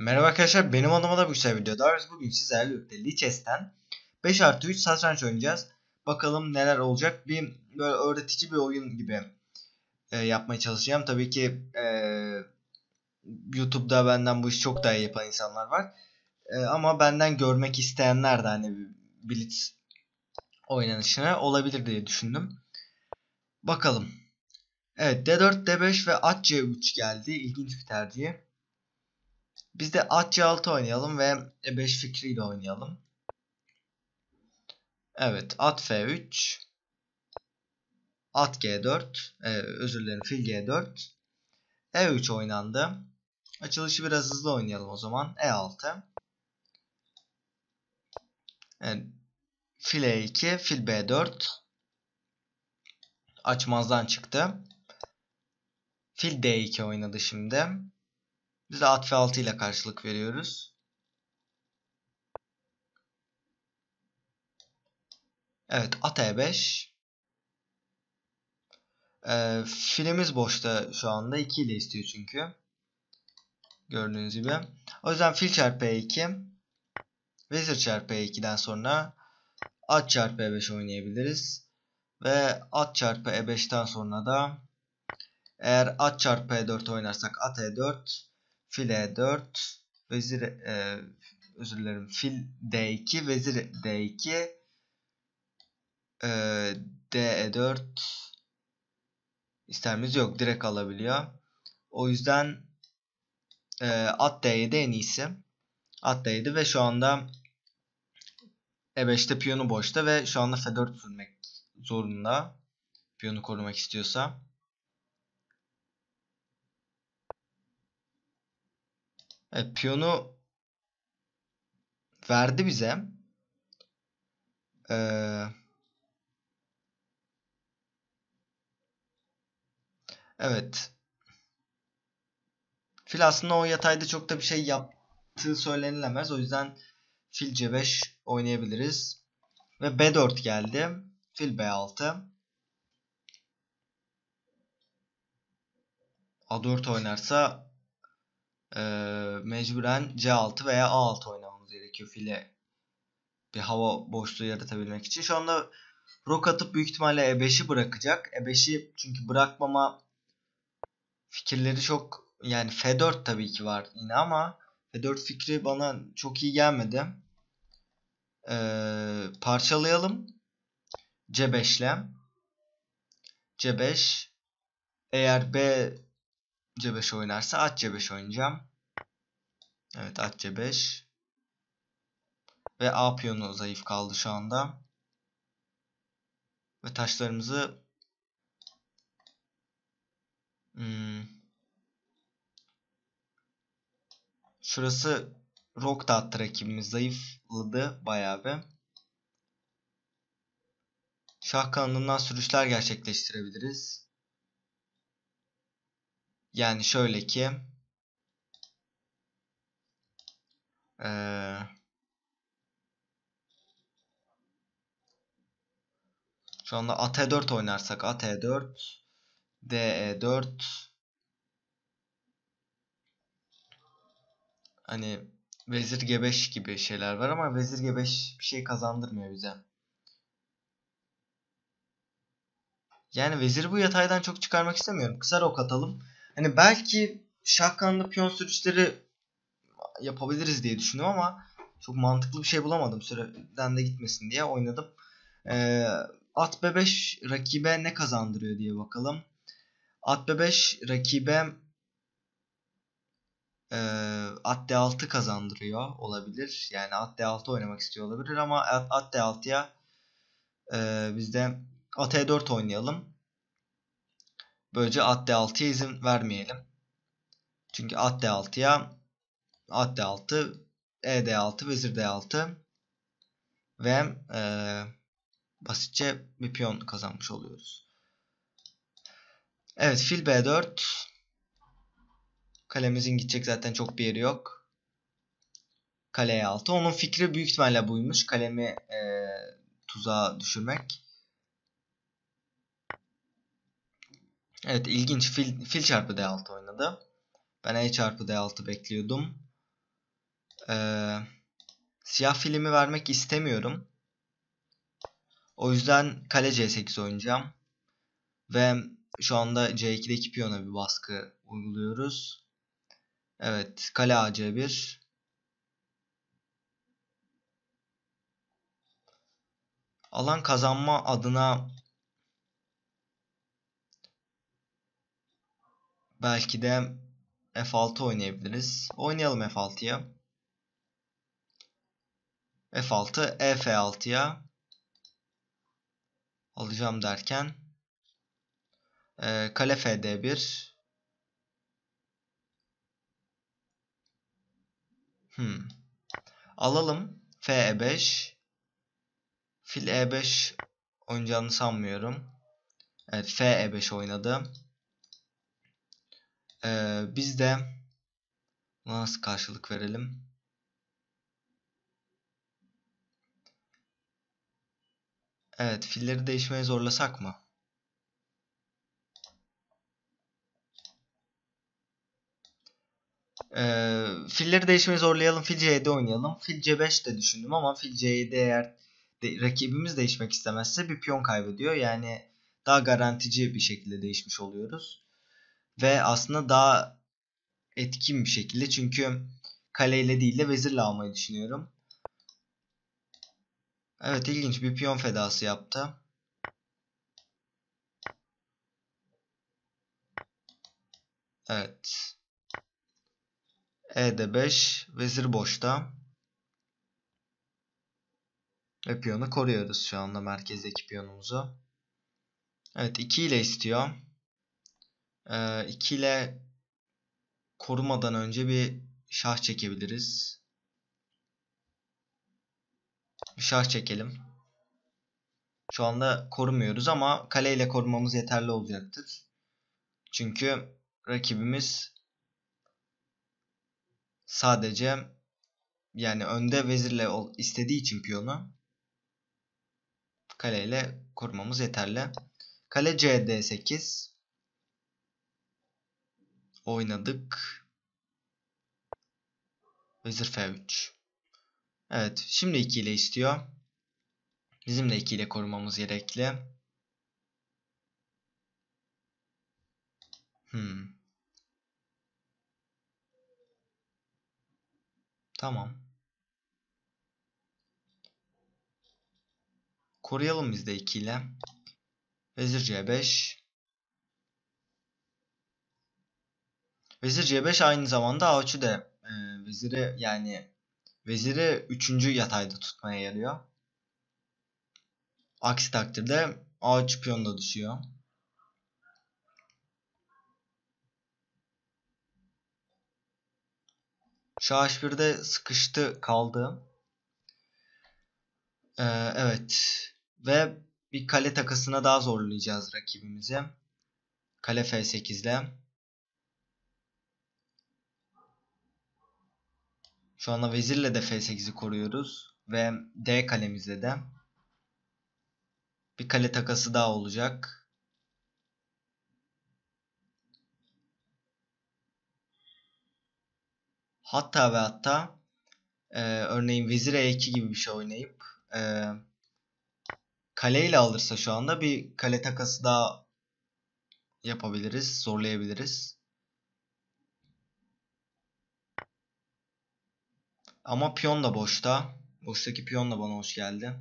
Merhaba arkadaşlar benim adıma da Büyüksel Video'da bugün sizlerle birlikte Lichess'ten 5 artı 3 satranç oynayacağız. Bakalım neler olacak. Bir böyle öğretici bir oyun gibi e, yapmaya çalışacağım. Tabii ki e, YouTube'da benden bu işi çok daha iyi yapan insanlar var. E, ama benden görmek isteyenler de hani Blitz oynanışına olabilir diye düşündüm. Bakalım. Evet D4, D5 ve at C3 geldi. İlginç bir tercih. Biz de at C6 oynayalım ve E5 fikriyle oynayalım. Evet at F3 at G4 e, özür dilerim fil G4 E3 oynandı. Açılışı biraz hızlı oynayalım o zaman. E6 evet, fil E2 fil B4 açmazdan çıktı. Fil D2 oynadı şimdi. Biz de at F6 ile karşılık veriyoruz. Evet at E5. Ee, filimiz boşta şu anda. 2 ile istiyor çünkü. Gördüğünüz gibi. O yüzden fil çarpı E2. Vezir çarpı E2'den sonra at çarpı E5 oynayabiliriz. Ve at çarpı E5'ten sonra da eğer at çarpı E4 oynarsak at E4 fil E4 vezir e, özür dilerim fil D2 vezir D2 e, D4 isterimiz yok direkt alabiliyor. O yüzden e, at D7 en iyisi. At D7 ve şu anda E5'te piyonu boşta ve şu anda F4 sürmek zorunda. Piyonu korumak istiyorsa. Evet, piyonu verdi bize. Ee, evet. Fil aslında o yatayda çok da bir şey yaptığı söylenilemez. O yüzden fil C5 oynayabiliriz. Ve B4 geldi. Fil B6. A4 oynarsa e, mecburen C6 veya A6 oynamamız gerekiyor file bir hava boşluğu yaratabilmek için. Şu anda rok atıp büyük ihtimalle E5'i bırakacak. E5'i çünkü bırakmama fikirleri çok yani F4 tabii ki var yine ama F4 fikri bana çok iyi gelmedi. Ee, parçalayalım. C5 ile C5 eğer B C5 oynarsa at C5 oynayacağım. Evet at C5. Ve A piyonu zayıf kaldı şu anda. Ve taşlarımızı hmm, şurası Rock da attı rakibimiz. Zayıfladı bayağı bir. Şah kanadından sürüşler gerçekleştirebiliriz. Yani şöyle ki ee, şu anda at e4 oynarsak at e4 d e4 hani vezir g5 gibi şeyler var ama vezir g5 bir şey kazandırmıyor bize. Yani veziri bu yataydan çok çıkarmak istemiyorum. Kısa rok atalım. Hani belki şah kanlı piyon sürüşleri yapabiliriz diye düşündüm ama çok mantıklı bir şey bulamadım. Süreden de gitmesin diye oynadım. Ee, at b5 rakibe ne kazandırıyor diye bakalım. At b5 rakibe e, at d6 kazandırıyor olabilir. Yani at d6 oynamak istiyor olabilir ama at, at d6'ya e, biz de at e4 oynayalım. Böylece at d6'ya izin vermeyelim. Çünkü at d6'ya at d6 e d6 vezir d6 ve e, basitçe bir piyon kazanmış oluyoruz. Evet fil b4 kalemizin gidecek zaten çok bir yeri yok. Kale e6. Onun fikri büyük ihtimalle buymuş. Kalemi e, tuzağa düşürmek. Evet ilginç. Fil, fil çarpı D6 oynadı. Ben E çarpı D6 bekliyordum. Ee, siyah filmi vermek istemiyorum. O yüzden kale C8 oynayacağım. Ve şu anda C2'deki piyona bir baskı uyguluyoruz. Evet, kale AC1. Alan kazanma adına belki de F6 oynayabiliriz. Oynayalım F6'ya. F6, EF6'ya alacağım derken e, kale FD1 hmm. alalım FE5 fil E5 oynayacağını sanmıyorum. Evet FE5 oynadı. Ee, biz de nasıl karşılık verelim? Evet, filleri değişmeye zorlasak mı? Ee, filleri değişmeye zorlayalım. Fil C7 oynayalım. Fil C5 de düşündüm ama fil C7 eğer de, rakibimiz değişmek istemezse bir piyon kaybediyor. Yani daha garantici bir şekilde değişmiş oluyoruz. Ve aslında daha etkin bir şekilde çünkü kaleyle değil de vezirle almayı düşünüyorum. Evet ilginç bir piyon fedası yaptı. Evet. E'de 5. Vezir boşta. Ve piyonu koruyoruz şu anda merkezdeki piyonumuzu. Evet 2 ile istiyor. 2 ee, ile korumadan önce bir şah çekebiliriz. Şah çekelim. Şu anda korumuyoruz ama kaleyle korumamız yeterli olacaktır. Çünkü rakibimiz sadece yani önde vezirle istediği için piyonu kaleyle korumamız yeterli. Kale CD8 oynadık. Vezir F3. Evet. Şimdi 2 ile istiyor. Bizim de 2 ile korumamız gerekli. Hmm. Tamam. Koruyalım biz de 2 ile. Vezir C5. Vezir C5 aynı zamanda A3'ü de e, veziri yani veziri 3. yatayda tutmaya yarıyor. Aksi takdirde A3 piyon da düşüyor. Şah H1'de sıkıştı kaldı. Ee, evet. Ve bir kale takısına daha zorlayacağız rakibimizi. Kale F8 Şu anda vezirle de F8'i koruyoruz. Ve D kalemizde de bir kale takası daha olacak. Hatta ve hatta e, örneğin vezir E2 gibi bir şey oynayıp e, kaleyle alırsa şu anda bir kale takası daha yapabiliriz, zorlayabiliriz. Ama piyon da boşta. Boştaki piyon da bana hoş geldi.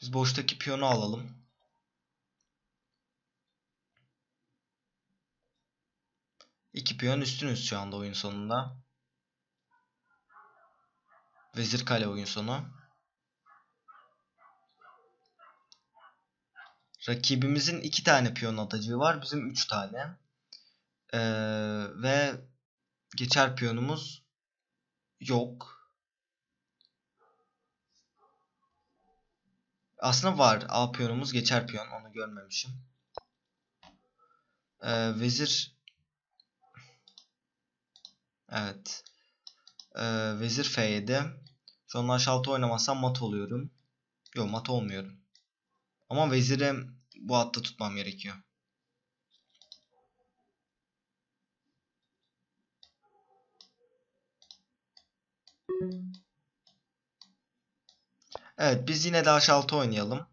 Biz boştaki piyonu alalım. İki piyon üstünüz şu anda oyun sonunda. Vezir kale oyun sonu. Rakibimizin iki tane piyon atacığı var. Bizim üç tane. Ee, ve geçer piyonumuz yok. Aslında var. A piyonumuz geçer piyon. Onu görmemişim. Ee, vezir Evet. Ee, vezir F7. Şu an h6 oynamazsam mat oluyorum. Yok mat olmuyorum. Ama veziri bu hatta tutmam gerekiyor. Evet biz yine de H6 oynayalım.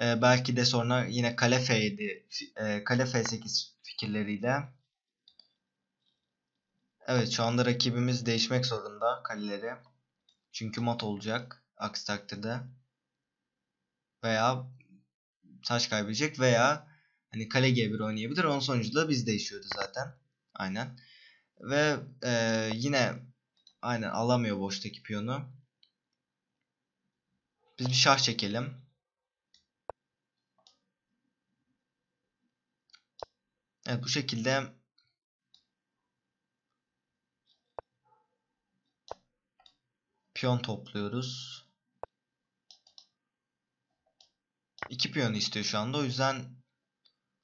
Ee, belki de sonra yine kale F7, e, kale F8 fikirleriyle. Evet şu anda rakibimiz değişmek zorunda kaleleri. Çünkü mat olacak aksi takdirde. Veya taş kaybedecek veya hani kale G1 oynayabilir. Onun sonucunda biz değişiyordu zaten. Aynen. Ve e, yine aynen alamıyor boştaki piyonu. Biz bir şah çekelim. Evet bu şekilde piyon topluyoruz. İki piyon istiyor şu anda. O yüzden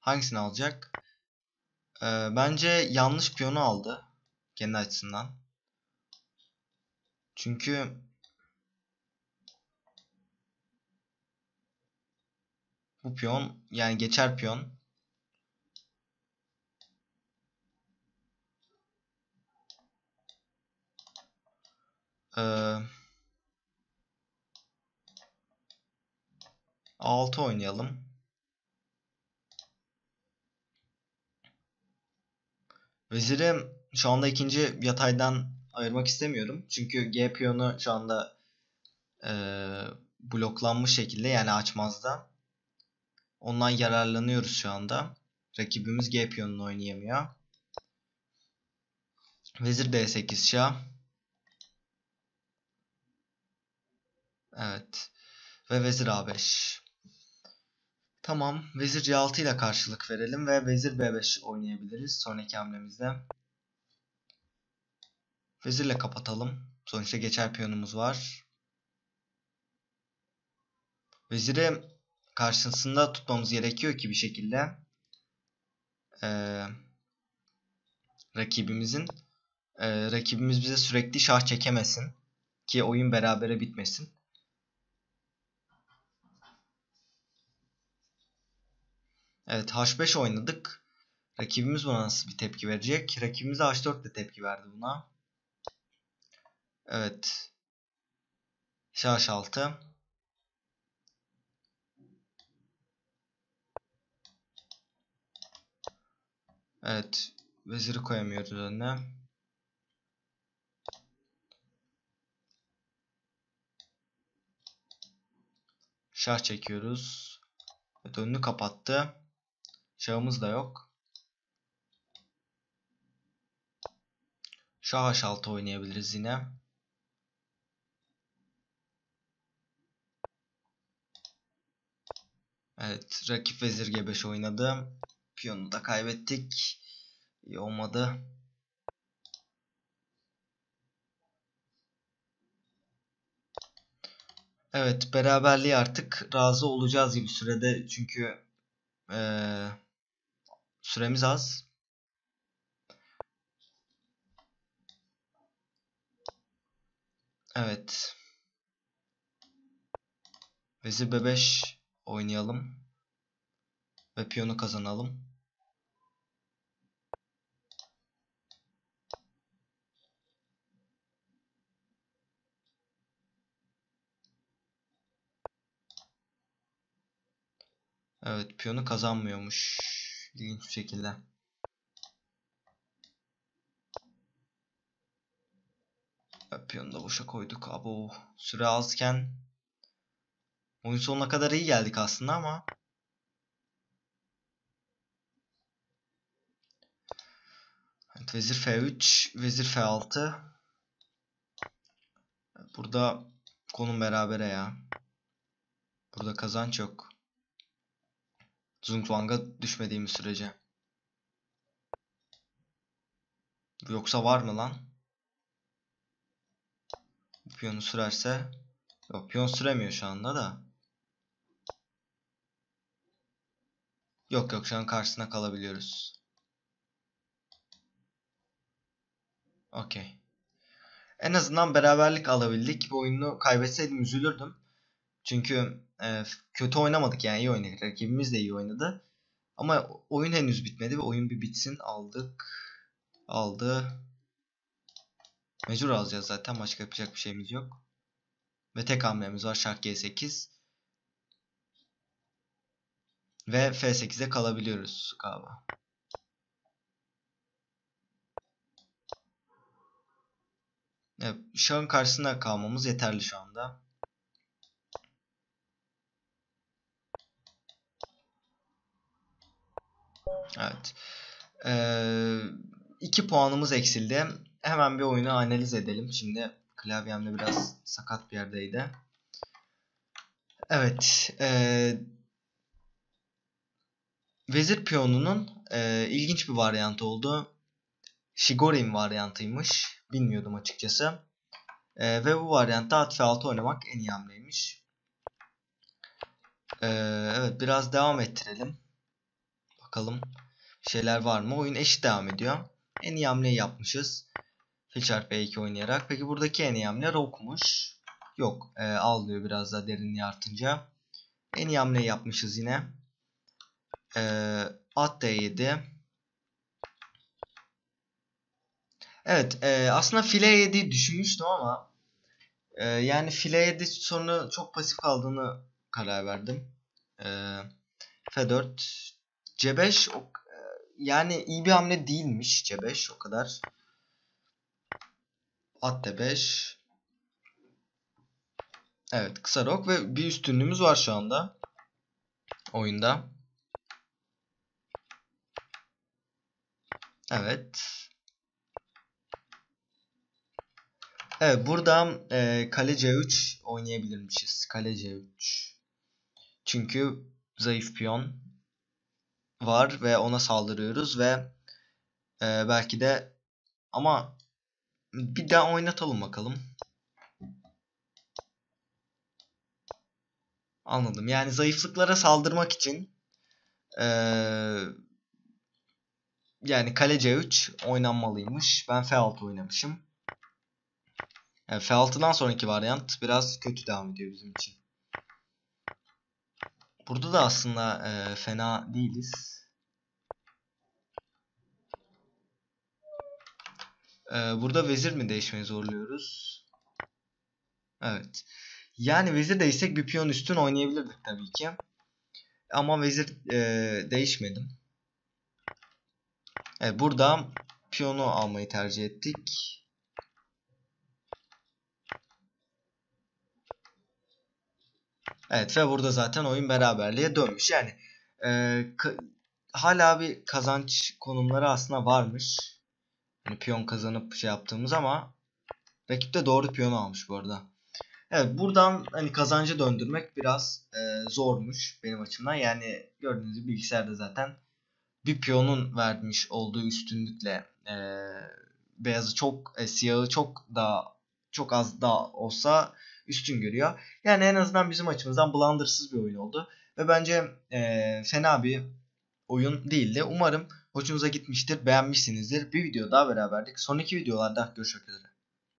hangisini alacak? Ee, bence yanlış piyonu aldı. Kendi açısından. Çünkü bu piyon yani geçer piyon. Ee, 6 oynayalım. Veziri şu anda ikinci yataydan ayırmak istemiyorum. Çünkü G piyonu şu anda e, bloklanmış şekilde yani açmazda. Ondan yararlanıyoruz şu anda. Rakibimiz G piyonunu oynayamıyor. Vezir D8 şah. Evet. Ve vezir A5. Tamam. Vezir C6 ile karşılık verelim ve vezir B5 oynayabiliriz sonraki hamlemizde. Vezirle kapatalım. Sonuçta geçer piyonumuz var. Veziri karşısında tutmamız gerekiyor ki bir şekilde ee, rakibimizin e, rakibimiz bize sürekli şah çekemesin ki oyun berabere bitmesin. Evet H5 oynadık. Rakibimiz buna nasıl bir tepki verecek? Rakibimiz H4 de tepki verdi buna. Evet. Şah H6. Evet. Veziri koyamıyoruz önüne. Şah çekiyoruz. Evet önünü kapattı. Şahımız da yok. Şah H6 oynayabiliriz yine. Evet rakip vezir G5 oynadı. Piyonu da kaybettik. İyi olmadı. Evet beraberliği artık razı olacağız gibi sürede çünkü ee, süremiz az. Evet. Vezir B5 oynayalım. Ve piyonu kazanalım. Evet piyonu kazanmıyormuş. İlginç bir şekilde. Piyonu da boşa koyduk. Abo süre azken oyun sonuna kadar iyi geldik aslında ama Evet, vezir F3, vezir F6. Burada konum berabere ya. Burada kazanç yok. Zugzwang'a düşmediğimiz sürece. Yoksa var mı lan? Piyonu sürerse. Yok piyon süremiyor şu anda da. Yok yok şu an karşısına kalabiliyoruz. Okey. En azından beraberlik alabildik. Bu oyunu kaybetseydim üzülürdüm. Çünkü e, kötü oynamadık yani iyi oynadık. Rakibimiz de iyi oynadı. Ama oyun henüz bitmedi ve oyun bir bitsin. Aldık. Aldı. Mecbur alacağız zaten. Başka yapacak bir şeyimiz yok. Ve tek hamlemiz var şah G8. Ve F8'e kalabiliyoruz galiba. Evet, şahın karşısında kalmamız yeterli şu anda. Evet. Ee, iki puanımız eksildi. Hemen bir oyunu analiz edelim. Şimdi klavyemde biraz sakat bir yerdeydi. Evet. Ee, vezir piyonunun e, ilginç bir varyantı oldu. Shigorin varyantıymış. Bilmiyordum açıkçası. E, ve bu varyantta at f6 oynamak en iyi hamleymiş. E, evet biraz devam ettirelim. Bakalım şeyler var mı? Oyun eşit devam ediyor. En iyi hamleyi yapmışız. Fil çarpı e2 oynayarak. Peki buradaki en iyi hamle rokmuş. Yok. E, al diyor biraz daha derinliği artınca. En iyi hamleyi yapmışız yine. E, at d7. Evet. E, aslında file 7 düşünmüştüm ama e, yani file 7 sonra çok pasif kaldığını karar verdim. E, F4 C5 o, e, yani iyi bir hamle değilmiş C5 o kadar. At D5 Evet kısa rok ve bir üstünlüğümüz var şu anda. Oyunda. Evet. Evet burada e, kale C3 oynayabilirmişiz. Kale C3. Çünkü zayıf piyon var ve ona saldırıyoruz ve e, belki de ama bir daha oynatalım bakalım. Anladım. Yani zayıflıklara saldırmak için e, yani kale C3 oynanmalıymış. Ben F6 oynamışım. Yani F6'dan sonraki varyant biraz kötü devam ediyor bizim için. Burada da aslında e, fena değiliz. E, burada vezir mi değişmeyi zorluyoruz? Evet. Yani vezir değişsek bir piyon üstün oynayabilirdik tabii ki. Ama vezir e, değişmedim. Evet burada piyonu almayı tercih ettik. Evet ve burada zaten oyun beraberliğe dönmüş. Yani e, hala bir kazanç konumları aslında varmış. Hani piyon kazanıp şey yaptığımız ama rakip de doğru piyonu almış bu arada. Evet buradan hani kazancı döndürmek biraz e, zormuş benim açımdan. Yani gördüğünüz gibi bilgisayarda zaten bir piyonun vermiş olduğu üstünlükle e, beyazı çok e, siyahı çok daha çok az daha olsa üstün görüyor. Yani en azından bizim açımızdan blundersız bir oyun oldu. Ve bence e, fena bir oyun değildi. Umarım hoşunuza gitmiştir, beğenmişsinizdir. Bir video daha beraberdik. Sonraki videolarda görüşmek üzere.